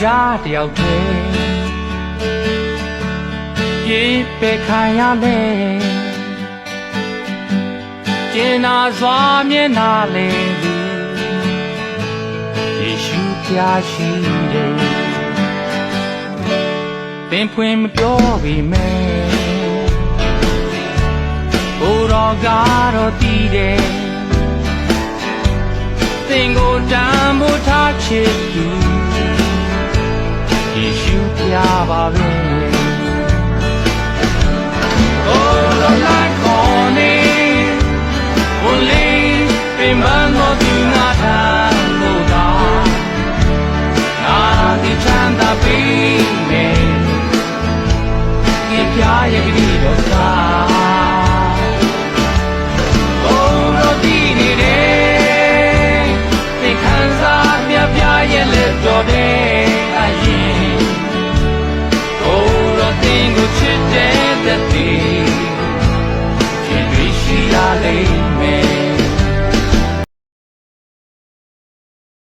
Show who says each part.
Speaker 1: ကြားတယောက်တည်းပြေးပေခံရလေကျင်နာစွာမျက်နာလေသည်ယေရှုပြရှိတယ်ပင်ဖွင့်မပြောပေမဲ့ဘိုးတော်ကတော့တည်တယ်သင်ကိုတန်ဖို့ထားချစ်သူ ယေရှုပြပါပဲ Oh Lord like calling Only remember you not no da Na di chanda be me Ye pya ye gri do sa Oh Lord